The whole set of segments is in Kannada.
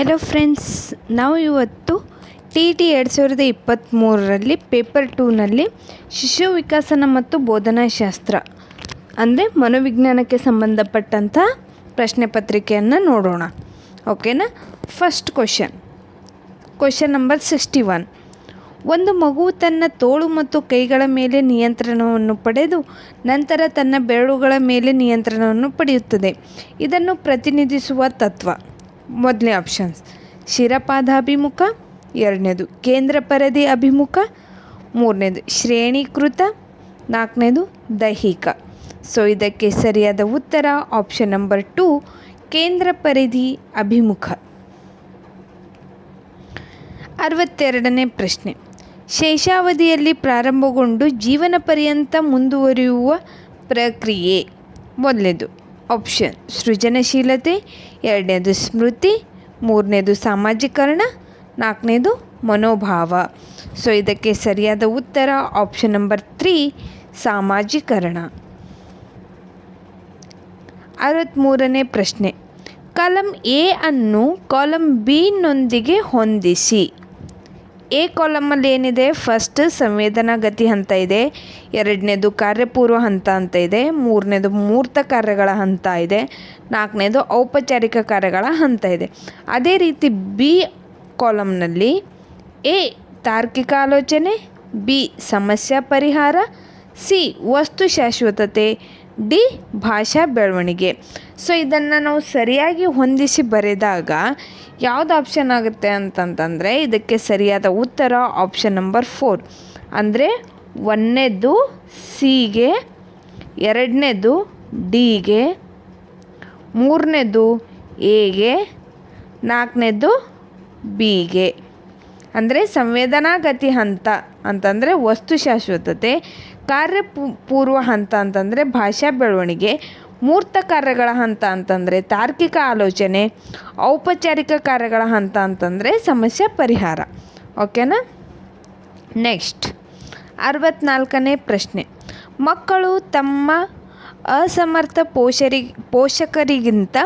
ಹೆಲೋ ಫ್ರೆಂಡ್ಸ್ ನಾವು ಇವತ್ತು ಟಿ ಟಿ ಎರಡು ಸಾವಿರದ ಇಪ್ಪತ್ತ್ಮೂರರಲ್ಲಿ ಪೇಪರ್ ಟೂನಲ್ಲಿ ಶಿಶು ವಿಕಸನ ಮತ್ತು ಬೋಧನಾಶಾಸ್ತ್ರ ಅಂದರೆ ಮನೋವಿಜ್ಞಾನಕ್ಕೆ ಸಂಬಂಧಪಟ್ಟಂಥ ಪ್ರಶ್ನೆ ಪತ್ರಿಕೆಯನ್ನು ನೋಡೋಣ. ಓಕೆನಾ first question question number sixty one ಒಂದು ಮಗು ತನ್ನ ತೋಳು ಮತ್ತು ಕೈಗಳ ಮೇಲೆ ನಿಯಂತ್ರಣವನ್ನು ಪಡೆದು ನಂತರ ತನ್ನ ಬೆರಳುಗಳ ಮೇಲೆ ನಿಯಂತ್ರಣವನ್ನು ಪಡೆಯುತ್ತದೆ. ಇದನ್ನು ಪ್ರತಿನಿಧಿಸುವ ತತ್ವ. ಮೊದಲನೇ ಆಪ್ಷನ್ಸ್ ಶಿರಪಾದಾಭಿಮುಖ, ಎರಡನೇದು ಕೇಂದ್ರ ಪರದೆ ಅಭಿಮುಖ, ಮೂರನೇದು ಶ್ರೇಣೀಕೃತ, ನಾಲ್ಕನೇದು ದೈಹಿಕ. ಸೊ ಇದಕ್ಕೆ ಸರಿಯಾದ ಉತ್ತರ ಆಪ್ಷನ್ ನಂಬರ್ ಟು ಕೇಂದ್ರ ಪರಿಧಿ ಅಭಿಮುಖ. ಅರವತ್ತೆರಡನೇ ಪ್ರಶ್ನೆ. ಶೇಷಾವಧಿಯಲ್ಲಿ ಪ್ರಾರಂಭಗೊಂಡು ಜೀವನ ಪರ್ಯಂತ ಮುಂದುವರಿಯುವ ಪ್ರಕ್ರಿಯೆ ಮೊದಲನೇದು ಆಪ್ಷನ್ ಸೃಜನಶೀಲತೆ, ಎರಡನೇದು ಸ್ಮೃತಿ, ಮೂರನೇದು ಸಾಮಾಜೀಕರಣ, ನಾಲ್ಕನೇದು ಮನೋಭಾವ. ಸೊ ಇದಕ್ಕೆ ಸರಿಯಾದ ಉತ್ತರ ಆಪ್ಷನ್ ನಂಬರ್ ತ್ರೀ ಸಾಮಾಜೀಕರಣ. ಅರವತ್ತ್ಮೂರನೇ ಪ್ರಶ್ನೆ. ಕಾಲಂ ಎ ಅನ್ನು ಕಾಲಂ ಬಿನೊಂದಿಗೆ ಹೊಂದಿಸಿ. ಎ ಕಾಲಮಲ್ಲಿ ಏನಿದೆ? ಫಸ್ಟ್ ಸಂವೇದನಾ ಗತಿ ಹಂತ ಇದೆ, ಎರಡನೇದು ಕಾರ್ಯಪೂರ್ವ ಹಂತ ಅಂತ ಇದೆ, ಮೂರನೇದು ಮೂರ್ತ ಕಾರ್ಯಗಳ ಹಂತ ಇದೆ, ನಾಲ್ಕನೇದು ಔಪಚಾರಿಕ ಕಾರ್ಯಗಳ ಹಂತ ಇದೆ. ಅದೇ ರೀತಿ ಬಿ ಕಾಲಮ್ನಲ್ಲಿ ಎ ತಾರ್ಕಿಕ ಆಲೋಚನೆ, ಬಿ ಸಮಸ್ಯಾ ಪರಿಹಾರ ಸಿ ವಸ್ತು ಶಾಶ್ವತತೆ ಡಿ, ಭಾಷಾ ಬೆಳವಣಿಗೆ. ಸೊ, ಇದನ್ನು ನಾವು ಸರಿಯಾಗಿ ಹೊಂದಿಸಿ ಬರೆದಾಗ ಯಾವುದು ಆಪ್ಷನ್ ಆಗುತ್ತೆ ಅಂತಂತಂದರೆ, ಇದಕ್ಕೆ ಸರಿಯಾದ ಉತ್ತರ ಆಪ್ಷನ್ ನಂಬರ್ ಫೋರ್ ಅಂದರೆ ಒಂದನೇದು ಸಿಗೆ, ಎರಡನೇದು ಡಿಗೆ, ಮೂರನೇದು ಎಗೆ, ನಾಲ್ಕನೇದು ಬಿಗೆ. ಅಂದರೆ ಸಂವೇದನಾಗತಿ ಹಂತ ಅಂತಂದರೆ ವಸ್ತು ಶಾಶ್ವತತೆ ಕಾರ್ಯ ಪೂರ್ವ ಹಂತ ಅಂತಂದರೆ ಭಾಷಾ ಬೆಳವಣಿಗೆ, ಮೂರ್ತ ಕಾರ್ಯಗಳ ಹಂತ ಅಂತಂದರೆ ತಾರ್ಕಿಕ ಆಲೋಚನೆ, ಔಪಚಾರಿಕ ಕಾರ್ಯಗಳ ಹಂತ ಅಂತಂದರೆ ಸಮಸ್ಯೆ ಪರಿಹಾರ. ಓಕೆನಾ ನೆಕ್ಸ್ಟ್ ಅರವತ್ನಾಲ್ಕನೇ ಪ್ರಶ್ನೆ. ಮಕ್ಕಳು ತಮ್ಮ ಅಸಮರ್ಥ ಪೋಷರಿ, ಪೋಷಕರಿಗಿಂತ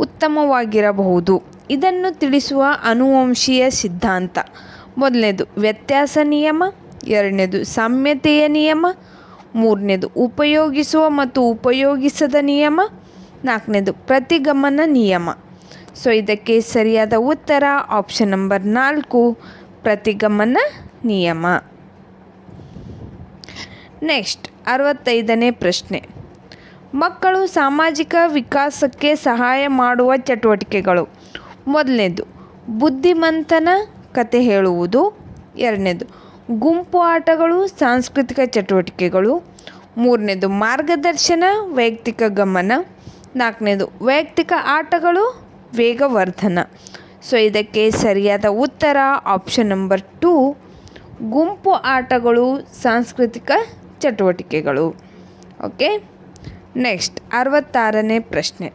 ಉತ್ತಮವಾಗಿರಬಹುದು. ಇದನ್ನು ತಿಳಿಸುವ ಅನುವಂಶೀಯ ಸಿದ್ಧಾಂತ. ಮೊದಲನೇದು, ವ್ಯತ್ಯಾಸ ನಿಯಮ. ಎರಡನೇದು, ಸಾಮ್ಯತೆಯ ನಿಯಮ. ಮೂರನೇದು, ಉಪಯೋಗಿಸುವ ಮತ್ತು ಉಪಯೋಗಿಸದ ನಿಯಮ. ನಾಲ್ಕನೇದು, ಪ್ರತಿಗಮನ ನಿಯಮ. ಸೊ ಇದಕ್ಕೆ ಸರಿಯಾದ ಉತ್ತರ ಆಪ್ಷನ್ ನಂಬರ್ ನಾಲ್ಕು, ಪ್ರತಿಗಮನ ನಿಯಮ. ನೆಕ್ಸ್ಟ್ ಅರವತ್ತೈದನೇ ಪ್ರಶ್ನೆ. ಮಕ್ಕಳು ಸಾಮಾಜಿಕ ವಿಕಾಸಕ್ಕೆ ಸಹಾಯ ಮಾಡುವ ಚಟುವಟಿಕೆಗಳು. ಮೊದಲನೇದು, ಬುದ್ಧಿಮಂತನ ಕತೆ ಹೇಳುವುದು. ಎರಡನೇದು ಗುಂಪು ಆಟಗಳು, ಸಾಂಸ್ಕೃತಿಕ ಚಟುವಟಿಕೆಗಳು. ಮೂರನೇದು ಮಾರ್ಗದರ್ಶನ, ವೈಯಕ್ತಿಕ ಗಮನ. ನಾಲ್ಕನೇದು ವೈಯಕ್ತಿಕ ಆಟಗಳು, ವೇಗವರ್ಧನ. ಸೊ, ಇದಕ್ಕೆ ಸರಿಯಾದ ಉತ್ತರ ಆಪ್ಷನ್ ನಂಬರ್ ಟೂ ಗುಂಪು ಆಟಗಳು, ಸಾಂಸ್ಕೃತಿಕ ಚಟುವಟಿಕೆಗಳು. ಓಕೆ ನೆಕ್ಸ್ಟ್ ಅರವತ್ತಾರನೇ ಪ್ರಶ್ನೆ.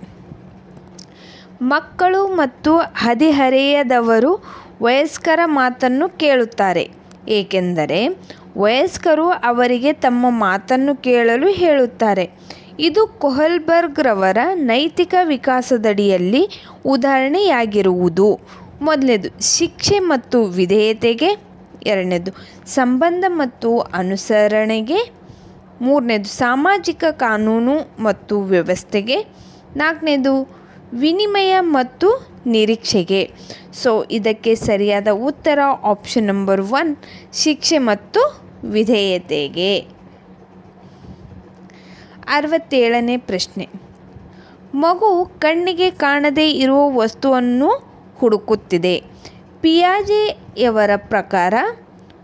ಮಕ್ಕಳು ಮತ್ತು ಹದಿಹರೆಯದವರು ವಯಸ್ಕರ ಮಾತನ್ನು ಕೇಳುತ್ತಾರೆ. ಏಕೆಂದರೆ ವಯಸ್ಕರು ಅವರಿಗೆ ತಮ್ಮ ಮಾತನ್ನು ಕೇಳಲು ಹೇಳುತ್ತಾರೆ. ಇದು ಕೊಹಲ್ಬರ್ಗ್ರವರ ನೈತಿಕ ವಿಕಾಸದಡಿಯಲ್ಲಿ ಉದಾಹರಣೆಯಾಗಿರುವುದು. ಮೊದಲನೇದು, ಶಿಕ್ಷೆ ಮತ್ತು ವಿಧೇಯತೆಗೆ. ಎರಡನೇದು, ಸಂಬಂಧ ಮತ್ತು ಅನುಸರಣೆಗೆ. ಮೂರನೇದು, ಸಾಮಾಜಿಕ ಕಾನೂನು ಮತ್ತು ವ್ಯವಸ್ಥೆಗೆ. ನಾಲ್ಕನೇದು ವಿನಿಮಯ ಮತ್ತು ನಿರೀಕ್ಷೆಗೆ. ಸೊ ಇದಕ್ಕೆ ಸರಿಯಾದ ಉತ್ತರ ಆಪ್ಷನ್ ನಂಬರ್ ಒನ್ ಶಿಕ್ಷೆ ಮತ್ತು ವಿಧೇಯತೆಗೆ. ಅರವತ್ತೇಳನೇ ಪ್ರಶ್ನೆ. ಮಗು ಕಣ್ಣಿಗೆ ಕಾಣದೇ ಇರುವ ವಸ್ತುವನ್ನು ಹುಡುಕುತ್ತಿದೆ. ಪಿಯಾಜೆಯವರ ಪ್ರಕಾರ,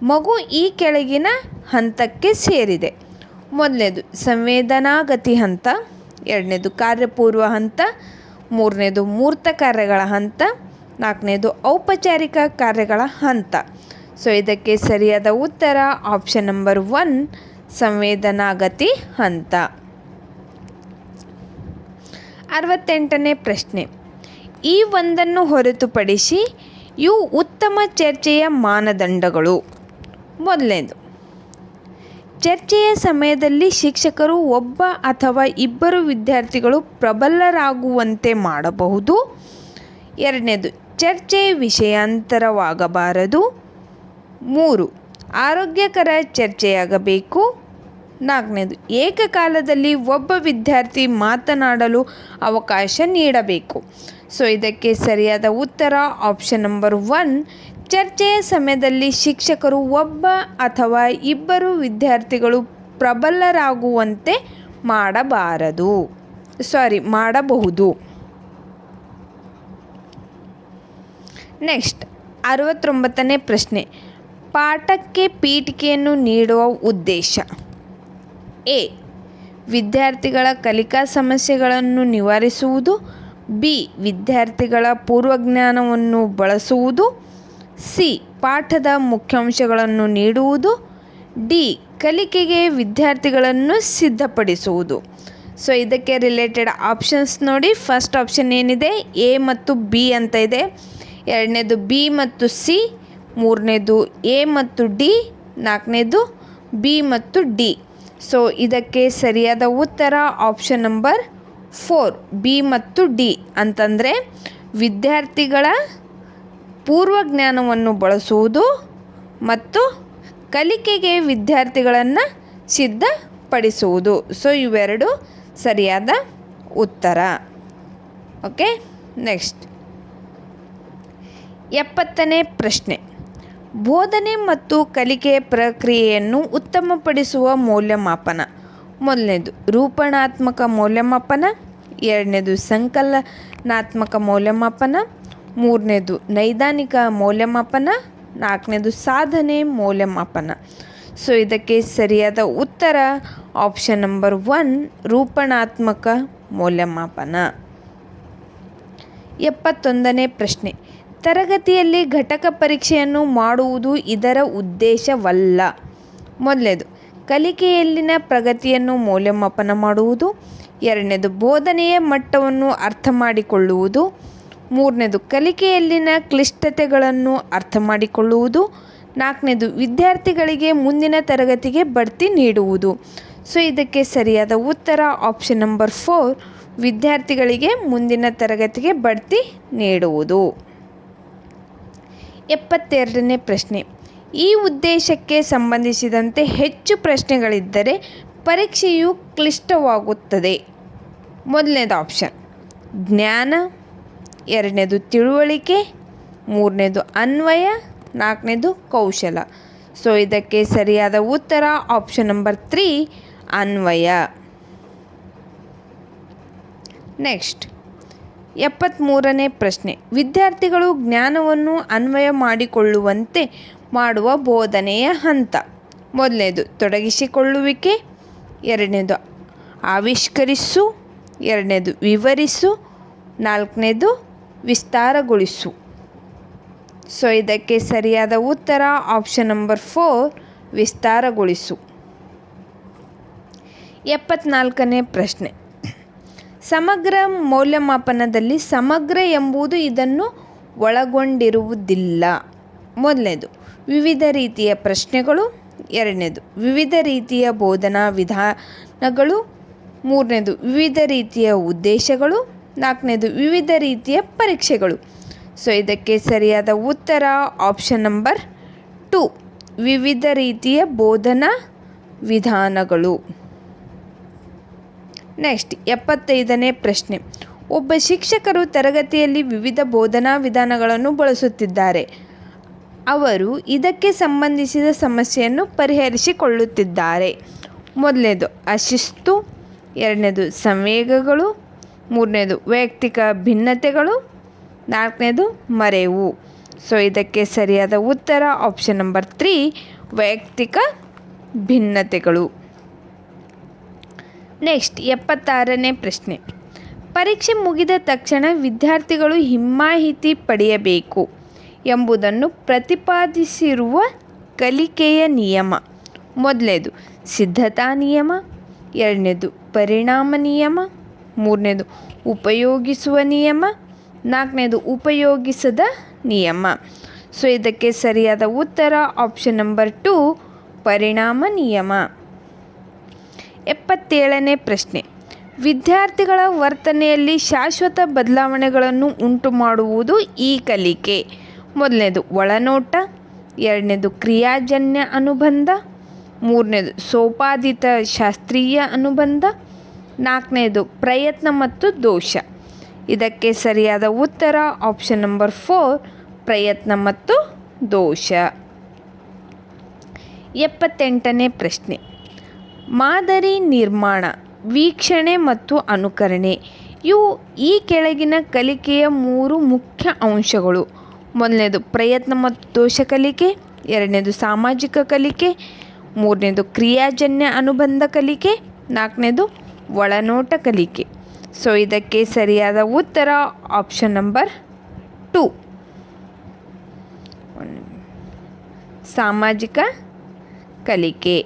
ಮಗು ಈ ಕೆಳಗಿನ ಹಂತಕ್ಕೆ ಸೇರಿದೆ. ಮೊದಲನೇದು, ಸಂವೇದನಾಗತಿ ಹಂತ. ಎರಡನೇದು, ಕಾರ್ಯಪೂರ್ವ ಹಂತ. ಮೂರನೇದು ಮೂರ್ತ ಕಾರ್ಯಗಳ ಹಂತ, ನಾಲ್ಕನೇದು ಔಪಚಾರಿಕ ಕಾರ್ಯಗಳ ಹಂತ. ಸೊ ಇದಕ್ಕೆ ಸರಿಯಾದ ಉತ್ತರ ಆಪ್ಷನ್ ನಂಬರ್ ಒನ್ ಸಂವೇದನಾಗತಿ ಹಂತ. ಅರವತ್ತೆಂಟನೇ ಪ್ರಶ್ನೆ. ಈ ಒಂದನ್ನು ಹೊರತುಪಡಿಸಿ ಇವು ಉತ್ತಮ ಚರ್ಚೆಯ ಮಾನದಂಡಗಳು. ಮೊದಲನೇದು ಚರ್ಚೆಯ ಸಮಯದಲ್ಲಿ ಶಿಕ್ಷಕರು ಒಬ್ಬ ಅಥವಾ ಇಬ್ಬರು ವಿದ್ಯಾರ್ಥಿಗಳು ಪ್ರಬಲರಾಗುವಂತೆ ಮಾಡಬಹುದು. ಎರಡನೇದು, ಚರ್ಚೆ ವಿಷಯಾಂತರವಾಗಬಾರದು. ಮೂರು, ಆರೋಗ್ಯಕರ ಚರ್ಚೆಯಾಗಬೇಕು. ನಾಲ್ಕನೇದು, ಏಕಕಾಲದಲ್ಲಿ ಒಬ್ಬ ವಿದ್ಯಾರ್ಥಿ ಮಾತನಾಡಲು ಅವಕಾಶ ನೀಡಬೇಕು. ಸೊ, ಇದಕ್ಕೆ ಸರಿಯಾದ ಉತ್ತರ, ಆಪ್ಷನ್ ನಂಬರ್ ಒನ್ ಚರ್ಚೆಯ ಸಮಯದಲ್ಲಿ ಶಿಕ್ಷಕರು ಒಬ್ಬ ಅಥವಾ ಇಬ್ಬರು ವಿದ್ಯಾರ್ಥಿಗಳು ಪ್ರಬಲರಾಗುವಂತೆ ಮಾಡಬಾರದು. ಸಾರಿ, ಮಾಡಬಹುದು. ನೆಕ್ಸ್ಟ್, ಅರವತ್ತೊಂಬತ್ತನೇ ಪ್ರಶ್ನೆ. ಪಾಠಕ್ಕೆ ಪೀಠಿಕೆಯನ್ನು ನೀಡುವ ಉದ್ದೇಶ. ಎ. ವಿದ್ಯಾರ್ಥಿಗಳ ಕಲಿಕಾ ಸಮಸ್ಯೆಗಳನ್ನು ನಿವಾರಿಸುವುದು. ಬಿ. ವಿದ್ಯಾರ್ಥಿಗಳ ಪೂರ್ವಜ್ಞಾನವನ್ನು ಬಳಸುವುದು. ಸಿ. ಪಾಠದ ಮುಖ್ಯಾಂಶಗಳನ್ನು ನೀಡುವುದು. ಡಿ. ಕಲಿಕೆಗೆ ವಿದ್ಯಾರ್ಥಿಗಳನ್ನು ಸಿದ್ಧಪಡಿಸುವುದು. ಸೊ, ಇದಕ್ಕೆ ರಿಲೇಟೆಡ್ ಆಪ್ಷನ್ಸ್ ನೋಡಿ. ಫಸ್ಟ್ ಆಪ್ಷನ್ ಏನಿದೆ? ಎ ಮತ್ತು ಬಿ ಅಂತ ಇದೆ. ಎರಡನೇದು ಬಿ ಮತ್ತು ಸಿ. ಮೂರನೇದು ಎ ಮತ್ತು ಡಿ. ನಾಲ್ಕನೇದು ಬಿ ಮತ್ತು ಡಿ. ಸೊ, ಇದಕ್ಕೆ ಸರಿಯಾದ ಉತ್ತರ ಆಪ್ಷನ್ ನಂಬರ್ ಫೋರ್. ಬಿ ಮತ್ತು ಡಿ ಅಂತಂದರೆ ವಿದ್ಯಾರ್ಥಿಗಳ ಪೂರ್ವಜ್ಞಾನವನ್ನು ಬಳಸುವುದು ಮತ್ತು ಕಲಿಕೆಗೆ ವಿದ್ಯಾರ್ಥಿಗಳನ್ನು ಸಿದ್ಧಪಡಿಸುವುದು. ಸೊ ಇವೆರಡು ಸರಿಯಾದ ಉತ್ತರ. ಓಕೆ ನೆಕ್ಸ್ಟ್ ಎಪ್ಪತ್ತನೇ ಪ್ರಶ್ನೆ. ಬೋಧನೆ ಮತ್ತು ಕಲಿಕೆ ಪ್ರಕ್ರಿಯೆಯನ್ನು ಉತ್ತಮಪಡಿಸುವ ಮೌಲ್ಯಮಾಪನ. ಮೊದಲನೇದು, ರೂಪಣಾತ್ಮಕ ಮೌಲ್ಯಮಾಪನ. ಎರಡನೇದು, ಸಂಕಲನಾತ್ಮಕ ಮೌಲ್ಯಮಾಪನ. ಮೂರನೇದು, ನೈದಾನಿಕ ಮೌಲ್ಯಮಾಪನ. ನಾಲ್ಕನೇದು, ಸಾಧನೆ ಮೌಲ್ಯಮಾಪನ. ಸೊ ಇದಕ್ಕೆ ಸರಿಯಾದ ಉತ್ತರ ಆಪ್ಷನ್ ನಂಬರ್ ಒನ್ ರೂಪಣಾತ್ಮಕ ಮೌಲ್ಯಮಾಪನ. ಎಪ್ಪತ್ತೊಂದನೇ ಪ್ರಶ್ನೆ, ತರಗತಿಯಲ್ಲಿ ಘಟಕ ಪರೀಕ್ಷೆಯನ್ನು ಮಾಡುವುದು ಇದರ ಉದ್ದೇಶವಲ್ಲ. ಮೊದಲನೇದು ಕಲಿಕೆಯಲ್ಲಿನ ಪ್ರಗತಿಯನ್ನು ಮೌಲ್ಯಮಾಪನ ಮಾಡುವುದು. ಎರಡನೇದು, ಬೋಧನೆಯ ಮಟ್ಟವನ್ನು ಅರ್ಥ ಮಾಡಿಕೊಳ್ಳುವುದು. ಮೂರನೇದು, ಕಲಿಕೆಯಲ್ಲಿನ ಕ್ಲಿಷ್ಟತೆಗಳನ್ನು ಅರ್ಥ ಮಾಡಿಕೊಳ್ಳುವುದು ನಾಲ್ಕನೇದು, ವಿದ್ಯಾರ್ಥಿಗಳಿಗೆ ಮುಂದಿನ ತರಗತಿಗೆ ಬಡ್ತಿ ನೀಡುವುದು. ಸೊ, ಇದಕ್ಕೆ ಸರಿಯಾದ ಉತ್ತರ ಆಪ್ಷನ್ ನಂಬರ್ ಫೋರ್ ವಿದ್ಯಾರ್ಥಿಗಳಿಗೆ ಮುಂದಿನ ತರಗತಿಗೆ ಬಡ್ತಿ ನೀಡುವುದು. ಎಪ್ಪತ್ತೆರಡನೇ ಪ್ರಶ್ನೆ, ಈ ಉದ್ದೇಶಕ್ಕೆ ಸಂಬಂಧಿಸಿದಂತೆ ಹೆಚ್ಚು ಪ್ರಶ್ನೆಗಳಿದ್ದರೆ ಪರೀಕ್ಷೆಯು ಕ್ಲಿಷ್ಟವಾಗುತ್ತದೆ. ಮೊದಲನೇದು ಆಪ್ಷನ್ ಜ್ಞಾನ ಎರಡನೇದು ತಿಳುವಳಿಕೆ, ಮೂರನೇದು ಅನ್ವಯ, ನಾಲ್ಕನೇದು ಕೌಶಲ. ಸೊ ಇದಕ್ಕೆ ಸರಿಯಾದ ಉತ್ತರ ಆಪ್ಷನ್ ನಂಬರ್ ತ್ರೀ ಅನ್ವಯ. ನೆಕ್ಸ್ಟ್ ಎಪ್ಪತ್ತ್ಮೂರನೇ ಪ್ರಶ್ನೆ. ವಿದ್ಯಾರ್ಥಿಗಳು ಜ್ಞಾನವನ್ನು ಅನ್ವಯ ಮಾಡಿಕೊಳ್ಳುವಂತೆ ಮಾಡುವ ಬೋಧನೆಯ ಹಂತ. ಮೊದಲನೇದು, ತೊಡಗಿಸಿಕೊಳ್ಳುವಿಕೆ, ಎರಡನೇದು ಆವಿಷ್ಕರಿಸು, ಎರಡನೇದು ವಿವರಿಸು, ನಾಲ್ಕನೇದು ವಿಸ್ತಾರಗೊಳಿಸು. ಸೊ, ಇದಕ್ಕೆ ಸರಿಯಾದ ಉತ್ತರ ಆಪ್ಷನ್ ನಂಬರ್ ಫೋರ್ ವಿಸ್ತಾರಗೊಳಿಸು. ಎಪ್ಪತ್ನಾಲ್ಕನೇ ಪ್ರಶ್ನೆ. ಸಮಗ್ರ ಮೌಲ್ಯಮಾಪನದಲ್ಲಿ ಸಮಗ್ರ ಎಂಬುದು ಇದನ್ನು ಒಳಗೊಂಡಿರುವುದಿಲ್ಲ. ಮೊದಲನೇದು, ವಿವಿಧ ರೀತಿಯ ಪ್ರಶ್ನೆಗಳು. ಎರಡನೇದು, ವಿವಿಧ ರೀತಿಯ ಬೋಧನಾ ವಿಧಾನಗಳು. ಮೂರನೇದು, ವಿವಿಧ ರೀತಿಯ ಉದ್ದೇಶಗಳು. ನಾಲ್ಕನೇದು ವಿವಿಧ ರೀತಿಯ ಪರೀಕ್ಷೆಗಳು. ಸೊ ಇದಕ್ಕೆ ಸರಿಯಾದ ಉತ್ತರ ಆಪ್ಷನ್ ನಂಬರ್ ಟು ವಿವಿಧ ರೀತಿಯ ಬೋಧನಾ ವಿಧಾನಗಳು. ನೆಕ್ಸ್ಟ್ ಎಪ್ಪತ್ತೈದನೇ ಪ್ರಶ್ನೆ. ಒಬ್ಬ ಶಿಕ್ಷಕರು ತರಗತಿಯಲ್ಲಿ ವಿವಿಧ ಬೋಧನಾ ವಿಧಾನಗಳನ್ನು ಬಳಸುತ್ತಿದ್ದಾರೆ. ಅವರು ಇದಕ್ಕೆ ಸಂಬಂಧಿಸಿದ ಸಮಸ್ಯೆಯನ್ನು ಪರಿಹರಿಸಿಕೊಳ್ಳುತ್ತಿದ್ದಾರೆ. ಮೊದಲನೇದು ಅಶಿಸ್ತು. ಎರಡನೇದು, ಸಂವೇಗಗಳು. ಮೂರನೇದು, ವೈಯಕ್ತಿಕ ಭಿನ್ನತೆಗಳು. ನಾಲ್ಕನೇದು, ಮರೆವು. ಸೊ ಇದಕ್ಕೆ ಸರಿಯಾದ ಉತ್ತರ ಆಪ್ಷನ್ ನಂಬರ್ ತ್ರೀ ವೈಯಕ್ತಿಕ ಭಿನ್ನತೆಗಳು. ನೆಕ್ಸ್ಟ್ ಎಪ್ಪತ್ತಾರನೇ ಪ್ರಶ್ನೆ. ಪರೀಕ್ಷೆ ಮುಗಿದ ತಕ್ಷಣ ವಿದ್ಯಾರ್ಥಿಗಳು ಹಿಮ್ಮಾಹಿತಿ ಪಡೆಯಬೇಕು ಎಂಬುದನ್ನು ಪ್ರತಿಪಾದಿಸಿರುವ ಕಲಿಕೆಯ ನಿಯಮ. ಮೊದಲನೇದು ಸಿದ್ಧತಾ ನಿಯಮ. ಎರಡನೇದು, ಪರಿಣಾಮ ನಿಯಮ. ಮೂರನೇದು, ಉಪಯೋಗಿಸುವ ನಿಯಮ. ನಾಲ್ಕನೇದು, ಉಪಯೋಗಿಸದ ನಿಯಮ. ಸೊ, ಇದಕ್ಕೆ ಸರಿಯಾದ ಉತ್ತರ ಆಪ್ಷನ್ ನಂಬರ್ ಟು ಪರಿಣಾಮ ನಿಯಮ. ಎಪ್ಪತ್ತೇಳನೇ ಪ್ರಶ್ನೆ, ವಿದ್ಯಾರ್ಥಿಗಳ ವರ್ತನೆಯಲ್ಲಿ ಶಾಶ್ವತ ಬದಲಾವಣೆಗಳನ್ನು ಉಂಟು ಮಾಡುವುದು ಈ ಕಲಿಕೆ. ಮೊದಲನೇದು, ಒಳನೋಟ. ಎರಡನೇದು, ಕ್ರಿಯಾಜನ್ಯ ಅನುಬಂಧ. ಮೂರನೇದು, ಸೋಪಾದಿತ ಶಾಸ್ತ್ರೀಯ ಅನುಬಂಧ. ನಾಲ್ಕನೇದು, ಪ್ರಯತ್ನ ಮತ್ತು ದೋಷ. ಇದಕ್ಕೆ ಸರಿಯಾದ ಉತ್ತರ ಆಪ್ಷನ್ ನಂಬರ್ ಫೋರ್ ಪ್ರಯತ್ನ ಮತ್ತು ದೋಷ. ಎಪ್ಪತ್ತೆಂಟನೇ ಪ್ರಶ್ನೆ. ಮಾದರಿ ನಿರ್ಮಾಣ, ವೀಕ್ಷಣೆ ಮತ್ತು ಅನುಕರಣೆ. ಇವು ಈ ಕೆಳಗಿನ ಕಲಿಕೆಯ ಮೂರು ಮುಖ್ಯ ಅಂಶಗಳು. ಮೊದಲನೇದು, ಪ್ರಯತ್ನ ಮತ್ತು ದೋಷ ಕಲಿಕೆ. ಎರಡನೇದು, ಸಾಮಾಜಿಕ ಕಲಿಕೆ. ಮೂರನೇದು, ಕ್ರಿಯಾಜನ್ಯ ಅನುಬಂಧ ಕಲಿಕೆ. ನಾಲ್ಕನೇದು ಒಳನೋಟ ಕಲಿಕೆ. ಸೊ ಇದಕ್ಕೆ ಸರಿಯಾದ ಉತ್ತರ ಆಪ್ಷನ್ ನಂಬರ್ ಟು ಸಾಮಾಜಿಕ ಕಲಿಕೆ.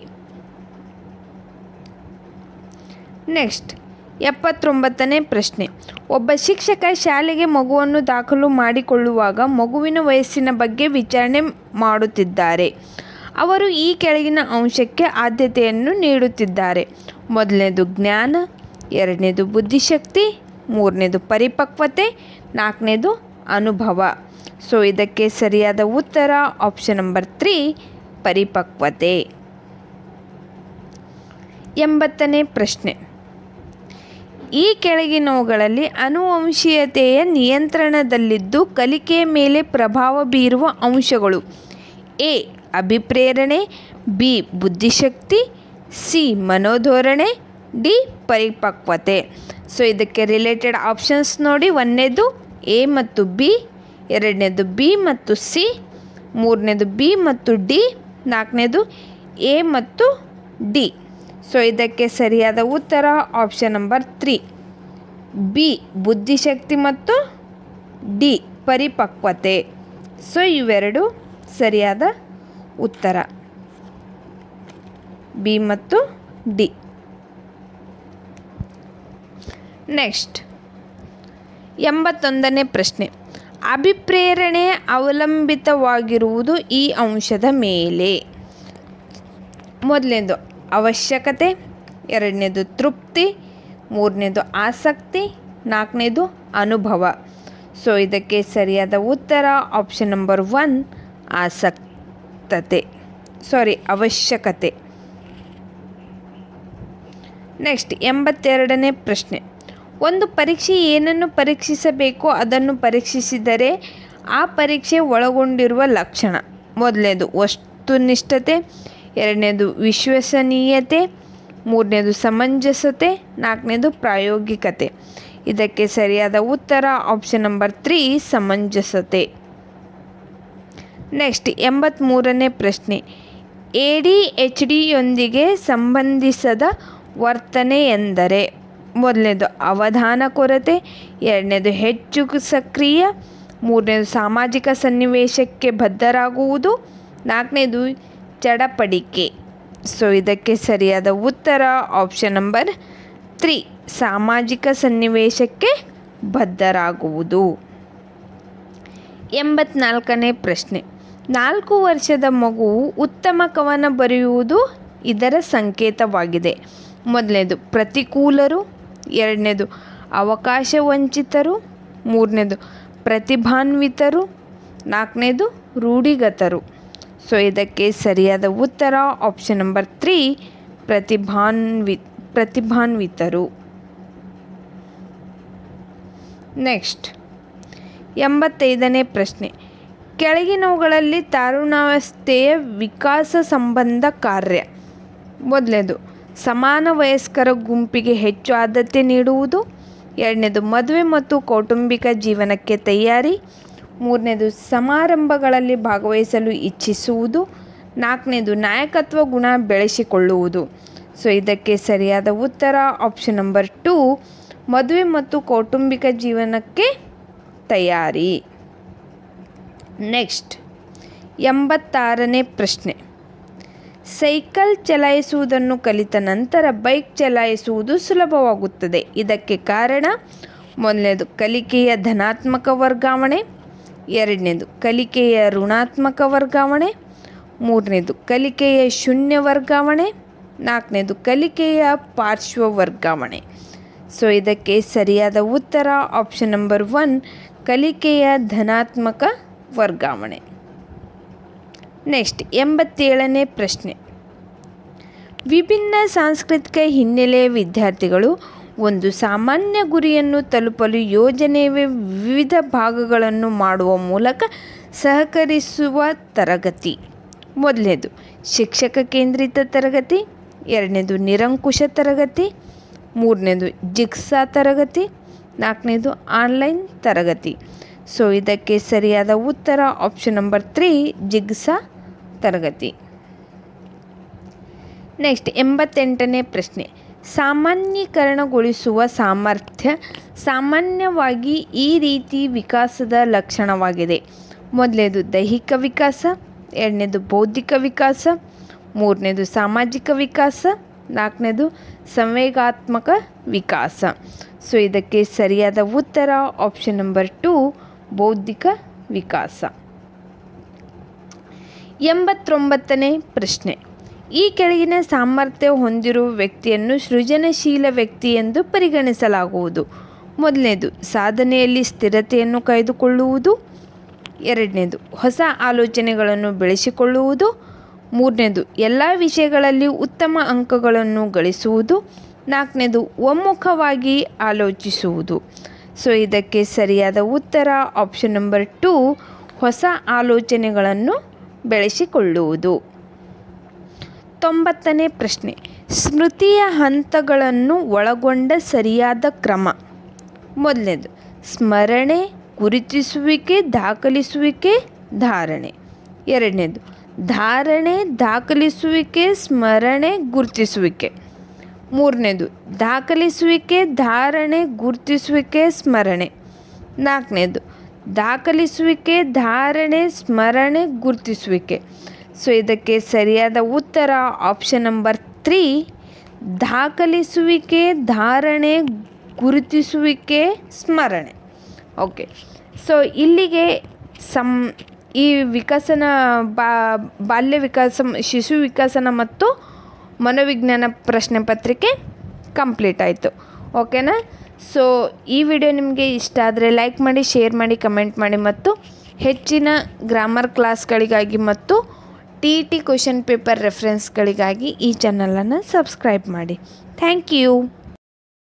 ನೆಕ್ಸ್ಟ್ ಎಪ್ಪತ್ತೊಂಬತ್ತನೇ ಪ್ರಶ್ನೆ. ಒಬ್ಬ ಶಿಕ್ಷಕ ಶಾಲೆಗೆ ಮಗುವನ್ನು ದಾಖಲು ಮಾಡಿಕೊಳ್ಳುವಾಗ ಮಗುವಿನ ವಯಸ್ಸಿನ ಬಗ್ಗೆ ವಿಚಾರಣೆ ಮಾಡುತ್ತಿದ್ದಾರೆ. ಅವರು ಈ ಕೆಳಗಿನ ಅಂಶಕ್ಕೆ ಆದ್ಯತೆಯನ್ನು ನೀಡುತ್ತಿದ್ದಾರೆ. ಮೊದಲನೇದು ಜ್ಞಾನ, ಎರಡನೇದು ಬುದ್ಧಿಶಕ್ತಿ, ಮೂರನೇದು ಪರಿಪಕ್ವತೆ, ನಾಲ್ಕನೇದು ಅನುಭವ. ಸೊ, ಇದಕ್ಕೆ ಸರಿಯಾದ ಉತ್ತರ ಆಪ್ಷನ್ ನಂಬರ್ ತ್ರೀ ಪರಿಪಕ್ವತೆ. ಎಂಬತ್ತನೇ ಪ್ರಶ್ನೆ. ಈ ಕೆಳಗಿನವುಗಳಲ್ಲಿ ಅನುವಂಶೀಯತೆಯ ನಿಯಂತ್ರಣದಲ್ಲಿದ್ದು ಕಲಿಕೆಯ ಮೇಲೆ ಪ್ರಭಾವ ಬೀರುವ ಅಂಶಗಳು. ಎ ಅಭಿಪ್ರೇರಣೆ, ಬಿ, ಬುದ್ಧಿಶಕ್ತಿ, ಸಿ, ಮನೋಧೋರಣೆ, ಡಿ, ಪರಿಪಕ್ವತೆ. ಸೊ ಇದಕ್ಕೆ ರಿಲೇಟೆಡ್ ಆಪ್ಷನ್ಸ್ ನೋಡಿ, ಒಂದನೇದು ಎ ಮತ್ತು ಬಿ ಎರಡನೇದು ಬಿ ಮತ್ತು ಸಿ ಮೂರನೇದು ಬಿ ಮತ್ತು ಡಿ ನಾಲ್ಕನೇದು ಎ ಮತ್ತು ಡಿ ಸೊ ಇದಕ್ಕೆ ಸರಿಯಾದ ಉತ್ತರ ಆಪ್ಷನ್ ನಂಬರ್ ತ್ರೀ ಬಿ ಬುದ್ಧಿಶಕ್ತಿ ಮತ್ತು ಡಿ ಪರಿಪಕ್ವತೆ. ಸೊ ಇವೆರಡು ಸರಿಯಾದ ಉತ್ತರ. ಬಿ ಮತ್ತು ಡಿ. ನೆಕ್ಸ್ಟ್. ಎಂಬತ್ತೊಂದನೇ ಪ್ರಶ್ನೆ. ಅಭಿಪ್ರೇರಣೆ ಅವಲಂಬಿತವಾಗಿರುವುದು ಈ ಅಂಶದ ಮೇಲೆ. ಮೊದಲನೇದು ಅವಶ್ಯಕತೆ, ಎರಡನೇದು, ತೃಪ್ತಿ, ಮೂರನೇದು, ಆಸಕ್ತಿ, ನಾಲ್ಕನೇದು, ಅನುಭವ. ಸೊ ಇದಕ್ಕೆ ಸರಿಯಾದ ಉತ್ತರ ಆಪ್ಷನ್ ನಂಬರ್ ಒನ್ ಆಸಕ್ತತೆ ಸಾರಿ ಅವಶ್ಯಕತೆ. ನೆಕ್ಸ್ಟ್ ಎಂಬತ್ತೆರಡನೇ ಪ್ರಶ್ನೆ. ಒಂದು ಪರೀಕ್ಷೆ ಏನನ್ನು ಪರೀಕ್ಷಿಸಬೇಕೋ ಅದನ್ನು ಪರೀಕ್ಷಿಸಿದರೆ ಆ ಪರೀಕ್ಷೆ ಒಳಗೊಂಡಿರುವ ಲಕ್ಷಣ. ಮೊದಲನೇದು, ವಸ್ತುನಿಷ್ಠತೆ. ಎರಡನೇದು, ವಿಶ್ವಸನೀಯತೆ. ಮೂರನೇದು, ಸಮಂಜಸತೆ. ನಾಲ್ಕನೇದು, ಪ್ರಾಯೋಗಿಕತೆ. ಇದಕ್ಕೆ ಸರಿಯಾದ ಉತ್ತರ ಆಪ್ಷನ್ ನಂಬರ್ ತ್ರೀ ಸಮಂಜಸತೆ. ನೆಕ್ಸ್ಟ್ ಎಂಬತ್ತ್ಮೂರನೇ ಪ್ರಶ್ನೆ. ಎ ಡಿ ಎಚ್ ಡಿಯೊಂದಿಗೆ ಸಂಬಂಧಿಸದ ವರ್ತನೆ ಎಂದರೆ? ಮೊದಲನೇದು, ಅವಧಾನ ಕೊರತೆ, ಎರಡನೇದು, ಹೆಚ್ಚು ಸಕ್ರಿಯ, ಮೂರನೇದು, ಸಾಮಾಜಿಕ ಸನ್ನಿವೇಶಕ್ಕೆ ಬದ್ಧರಾಗುವುದು, ನಾಲ್ಕನೇದು, ಚಡಪಡಿಕೆ. ಸೊ ಇದಕ್ಕೆ ಸರಿಯಾದ ಉತ್ತರ ಆಪ್ಷನ್ ನಂಬರ್ ತ್ರೀ ಸಾಮಾಜಿಕ ಸನ್ನಿವೇಶಕ್ಕೆ ಬದ್ಧರಾಗುವುದು. ಎಂಬತ್ನಾಲ್ಕನೇ ಪ್ರಶ್ನೆ. ನಾಲ್ಕು ವರ್ಷದ ಮಗುವು ಉತ್ತಮ ಕವನ ಬರೆಯುವುದು ಇದರ ಸಂಕೇತವಾಗಿದೆ. ಮೊದಲನೇದು, ಪ್ರತಿಕೂಲರು. ಎರಡನೇದು, ಅವಕಾಶ ವಂಚಿತರು. ಮೂರನೇದು, ಪ್ರತಿಭಾನ್ವಿತರು. ನಾಲ್ಕನೇದು, ರೂಢಿಗತರು. ಸೊ, ಇದಕ್ಕೆ ಸರಿಯಾದ ಉತ್ತರ ಆಪ್ಷನ್ ನಂಬರ್ ತ್ರೀ ಪ್ರತಿಭಾನ್ವಿ, ಪ್ರತಿಭಾನ್ವಿತರು. ನೆಕ್ಸ್ಟ್ ಎಂಬತ್ತೈದನೇ ಪ್ರಶ್ನೆ. ಕೆಳಗಿನವುಗಳಲ್ಲಿ ತಾರುಣಾವಸ್ಥೆಯ ವಿಕಾಸ ಸಂಬಂಧ ಕಾರ್ಯ. ಮೊದಲನೇದು, ಸಮಾನ ವಯಸ್ಕರ ಗುಂಪಿಗೆ ಹೆಚ್ಚು ಆದ್ಯತೆ ನೀಡುವುದು. ಎರಡನೇದು, ಮದುವೆ ಮತ್ತು ಕೌಟುಂಬಿಕ ಜೀವನಕ್ಕೆ ತಯಾರಿ. ಮೂರನೇದು, ಸಮಾರಂಭಗಳಲ್ಲಿ ಭಾಗವಹಿಸಲು ಇಚ್ಛಿಸುವುದು. ನಾಲ್ಕನೇದು, ನಾಯಕತ್ವ ಗುಣ ಬೆಳೆಸಿಕೊಳ್ಳುವುದು. ಸೊ ಇದಕ್ಕೆ ಸರಿಯಾದ ಉತ್ತರ ಆಪ್ಷನ್ ನಂಬರ್ ಟೂ ಮದುವೆ ಮತ್ತು ಕೌಟುಂಬಿಕ ಜೀವನಕ್ಕೆ ತಯಾರಿ. ನೆಕ್ಸ್ಟ್. ಎಂಬತ್ತಾರನೇ ಪ್ರಶ್ನೆ. ಸೈಕಲ್ ಚಲಾಯಿಸುವುದನ್ನು ಕಲಿತ ನಂತರ ಬೈಕ್ ಚಲಾಯಿಸುವುದು ಸುಲಭವಾಗುತ್ತದೆ. ಇದಕ್ಕೆ ಕಾರಣ, ಮೊದಲನೇದು ಕಲಿಕೆಯ ಧನಾತ್ಮಕ ವರ್ಗಾವಣೆ, ಎರಡನೇದು ಕಲಿಕೆಯ ಋಣಾತ್ಮಕ ವರ್ಗಾವಣೆ, ಮೂರನೇದು ಕಲಿಕೆಯ ಶೂನ್ಯ ವರ್ಗಾವಣೆ, ನಾಲ್ಕನೇದು ಕಲಿಕೆಯ ಪಾರ್ಶ್ವ ವರ್ಗಾವಣೆ. ಸೊ ಇದಕ್ಕೆ ಸರಿಯಾದ ಉತ್ತರ ಆಪ್ಷನ್ ನಂಬರ್ ಒನ್ ಕಲಿಕೆಯ ಧನಾತ್ಮಕ ವರ್ಗಾವಣೆ. ನೆಕ್ಸ್ಟ್, ಎಂಬತ್ತೇಳನೇ ಪ್ರಶ್ನೆ. ವಿಭಿನ್ನ ಸಾಂಸ್ಕೃತಿಕ ಹಿನ್ನೆಲೆಯ ವಿದ್ಯಾರ್ಥಿಗಳು ಒಂದು ಸಾಮಾನ್ಯ ಗುರಿಯನ್ನು ತಲುಪಲು ಯೋಜನೆಯ ವಿವಿಧ ಭಾಗಗಳನ್ನು ಮಾಡುವ ಮೂಲಕ ಸಹಕರಿಸುವ ತರಗತಿ. ಮೊದಲನೇದು, ಶಿಕ್ಷಕ ಕೇಂದ್ರಿತ ತರಗತಿ. ಎರಡನೇದು, ನಿರಂಕುಶ ತರಗತಿ. ಮೂರನೇದು ಜಿಕ್ಸಾ ತರಗತಿ. ನಾಲ್ಕನೇದು, ಆನ್ಲೈನ್ ತರಗತಿ. ಸೊ ಇದಕ್ಕೆ ಸರಿಯಾದ ಉತ್ತರ ಆಪ್ಷನ್ ನಂಬರ್ ತ್ರೀ ಜಿಗ್ಸಾ ತರಗತಿ. ನೆಕ್ಸ್ಟ್ ಎಂಬತ್ತೆಂಟನೇ ಪ್ರಶ್ನೆ. ಸಾಮಾನ್ಯೀಕರಣಗೊಳಿಸುವ ಸಾಮರ್ಥ್ಯ ಸಾಮಾನ್ಯವಾಗಿ ಈ ರೀತಿ ವಿಕಾಸದ ಲಕ್ಷಣವಾಗಿದೆ. ಮೊದಲನೇದು, ದೈಹಿಕ ವಿಕಾಸ, ಎರಡನೇದು, ಬೌದ್ಧಿಕ ವಿಕಾಸ, ಮೂರನೇದು, ಸಾಮಾಜಿಕ ವಿಕಾಸ, ನಾಲ್ಕನೇದು, ಸಂವೇಗಾತ್ಮಕ ವಿಕಾಸ. ಸೊ ಇದಕ್ಕೆ ಸರಿಯಾದ ಉತ್ತರ ಆಪ್ಷನ್ ನಂಬರ್ ಟು ಬೌದ್ಧಿಕ ವಿಕಾಸ. ಎಂಬತ್ತೊಂಬತ್ತನೇ ಪ್ರಶ್ನೆ. ಈ ಕೆಳಗಿನ ಸಾಮರ್ಥ್ಯ ಹೊಂದಿರುವ ವ್ಯಕ್ತಿಯನ್ನು ಸೃಜನಶೀಲ ವ್ಯಕ್ತಿ ಎಂದು ಪರಿಗಣಿಸಲಾಗುವುದು. ಮೊದಲನೇದು, ಸಾಧನೆಯಲ್ಲಿ ಸ್ಥಿರತೆಯನ್ನು ಕಾಯ್ದುಕೊಳ್ಳುವುದು. ಎರಡನೇದು, ಹೊಸ ಆಲೋಚನೆಗಳನ್ನು ಬೆಳೆಸಿಕೊಳ್ಳುವುದು. ಮೂರನೇದು, ಎಲ್ಲ ವಿಷಯಗಳಲ್ಲಿ ಉತ್ತಮ ಅಂಕಗಳನ್ನು ಗಳಿಸುವುದು. ನಾಲ್ಕನೇದು, ಒಮ್ಮುಖವಾಗಿ ಆಲೋಚಿಸುವುದು. ಸೊ ಇದಕ್ಕೆ ಸರಿಯಾದ ಉತ್ತರ ಆಪ್ಷನ್ ನಂಬರ್ ಟೂ ಹೊಸ ಆಲೋಚನೆಗಳನ್ನು ಬೆಳೆಸಿಕೊಳ್ಳುವುದು. ತೊಂಬತ್ತನೇ ಪ್ರಶ್ನೆ, ಸ್ಮೃತಿಯ ಹಂತಗಳನ್ನು ಒಳಗೊಂಡ ಸರಿಯಾದ ಕ್ರಮ. ಮೊದಲನೇದು, ಸ್ಮರಣೆ, ಗುರುತಿಸುವಿಕೆ, ದಾಖಲಿಸುವಿಕೆ, ಧಾರಣೆ. ಎರಡನೇದು, ಧಾರಣೆ, ದಾಖಲಿಸುವಿಕೆ, ಸ್ಮರಣೆ, ಗುರುತಿಸುವಿಕೆ. ಮೂರನೇದು, ದಾಖಲಿಸುವಿಕೆ, ಧಾರಣೆ, ಗುರುತಿಸುವಿಕೆ, ಸ್ಮರಣೆ. ನಾಲ್ಕನೇದು, ದಾಖಲಿಸುವಿಕೆ, ಧಾರಣೆ, ಸ್ಮರಣೆ, ಗುರುತಿಸುವಿಕೆ. ಸೊ, ಇದಕ್ಕೆ ಸರಿಯಾದ ಉತ್ತರ ಆಪ್ಷನ್ ನಂಬರ್ ತ್ರೀ ದಾಖಲಿಸುವಿಕೆ, ಧಾರಣೆ, ಗುರುತಿಸುವಿಕೆ, ಸ್ಮರಣೆ. ಓಕೆ ಸೊ ಇಲ್ಲಿಗೆ ಸಂ, ಈ ವಿಕಸನ ಬಾಲ್ಯ ವಿಕಾಸ ಶಿಶು ವಿಕಸನ ಮತ್ತು ಮನೋವಿಜ್ಞಾನ ಪ್ರಶ್ನೆ ಪತ್ರಿಕೆ ಕಂಪ್ಲೀಟ್ ಆಯಿತು. ಓಕೆನಾ? ಸೊ ಈ ವಿಡಿಯೋ ನಿಮಗೆ ಇಷ್ಟ ಆದರೆ ಲೈಕ್ ಮಾಡಿ ಶೇರ್ ಮಾಡಿ ಕಮೆಂಟ್ ಮಾಡಿ ಮತ್ತು ಹೆಚ್ಚಿನ ಗ್ರಾಮರ್ ಕ್ಲಾಸ್ಗಳಿಗಾಗಿ ಮತ್ತು T E T question paper ರೆಫರೆನ್ಸ್ಗಳಿಗಾಗಿ ಈ ಚಾನಲನ್ನು ಸಬ್ಸ್ಕ್ರೈಬ್ ಮಾಡಿ. Thank you